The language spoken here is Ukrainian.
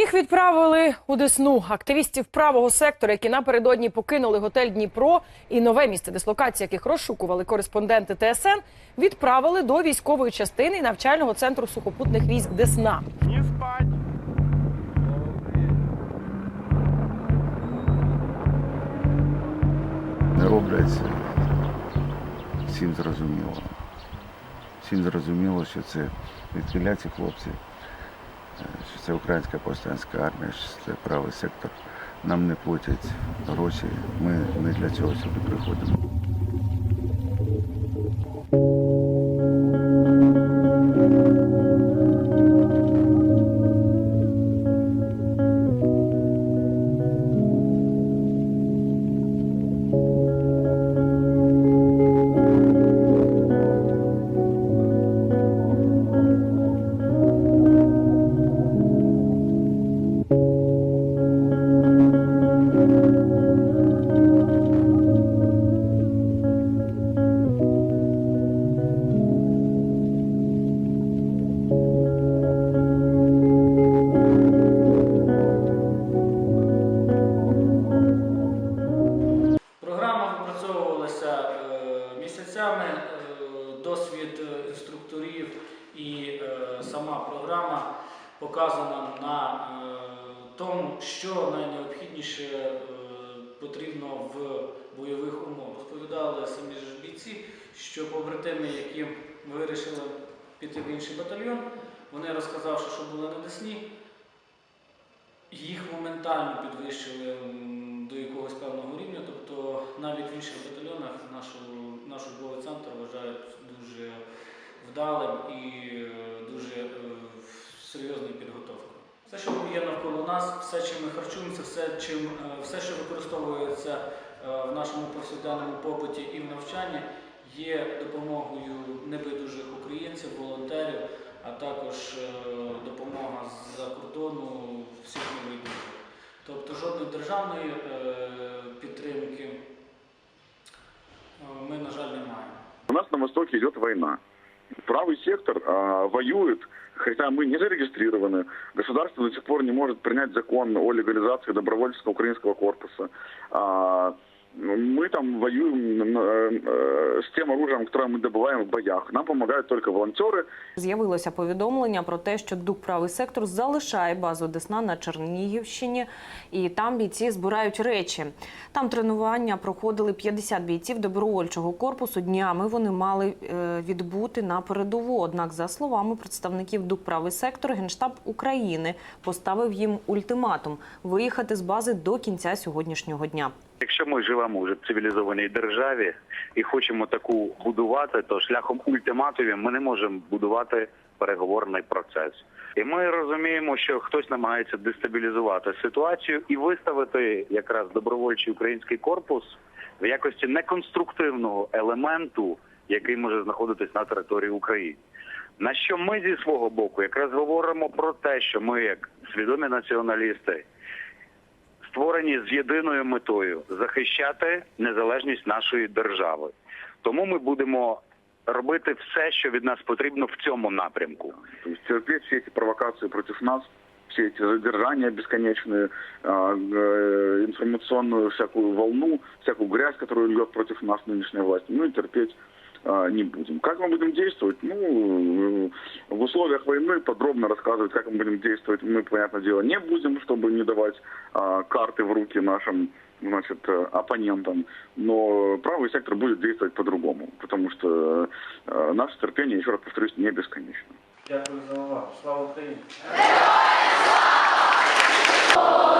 Їх відправили у Десну. Активістів правого сектору, які напередодні покинули готель Дніпро і нове місце дислокації, яких розшукували кореспонденти ТСН, відправили до військової частини і навчального центру сухопутних військ Десна. Не спать. не роблять, всім зрозуміло. Всім зрозуміло, що це відхиляться хлопці, що це українська повстанська армія, що це правий сектор. Нам не платять гроші, ми не для цього сюди приходимо. Досвід е, інструкторів і е, сама програма показана на е, тому, що найнеобхідніше потрібно в бойових умовах. Розповідали самі ж бійці, що побратими, які вирішили піти в інший батальйон, вони розказавши, що були на Десні, їх моментально підвищили до якогось певного рівня. Тобто навіть в інших батальйонах нашу, наш учбовий центр вважають дуже вдалим і е, дуже е, серйозною підготовкою. Все, що є навколо нас, все, чим ми харчуємося, все, чим, е, все що використовується в нашому повсякденному побуті і в навчанні, є допомогою небайдужих українців, волонтерів, а також допомога з-за кордону всіх небайдужих. Тобто жодної державної На Востоке идет война. Правый сектор а, воюет, хотя мы не зарегистрированы. Государство до сих пор не может принять закон о легализации добровольческого украинского корпуса. А, мы там воюем э, э, с тем оружием, которое мы добываем в боях. Нам помогают только волонтеры, З'явилося повідомлення про те, що ДУК правий сектор залишає базу Десна на Чернігівщині, і там бійці збирають речі. Там тренування проходили 50 бійців добровольчого корпусу. Днями вони мали е, відбути на передову. Однак, за словами представників ДУК правий сектор, генштаб України поставив їм ультиматум виїхати з бази до кінця сьогоднішнього дня. Якщо ми живемо вже в цивілізованій державі і хочемо таку будувати, то шляхом ультиматумів ми не можемо будувати переговорний процес. І ми розуміємо, що хтось намагається дестабілізувати ситуацію і виставити якраз добровольчий український корпус в якості неконструктивного елементу, який може знаходитись на території України. На що ми зі свого боку якраз говоримо про те, що ми, як свідомі націоналісти, створені з єдиною метою захищати незалежність нашої держави. Тому ми будемо робити все, що від нас потрібно в цьому напрямку. то есть терпеть все эти провокации против нас, все эти задержания бесконечные, а, э, информационную всякую волну, всякую грязь, которую льет против нас нынешняя власть, мы терпеть а, не будем. Как мы будем действовать? Ну, э, в условиях войны подробно рассказывать, как мы будем действовать, мы, понятное дело, не будем, чтобы не давать а, карты в руки нашим значит, э, оппонентам. Но правый сектор будет действовать по-другому, потому что э, наше терпение, еще раз повторюсь, не бесконечно. Дякую за увагу. Слава нашу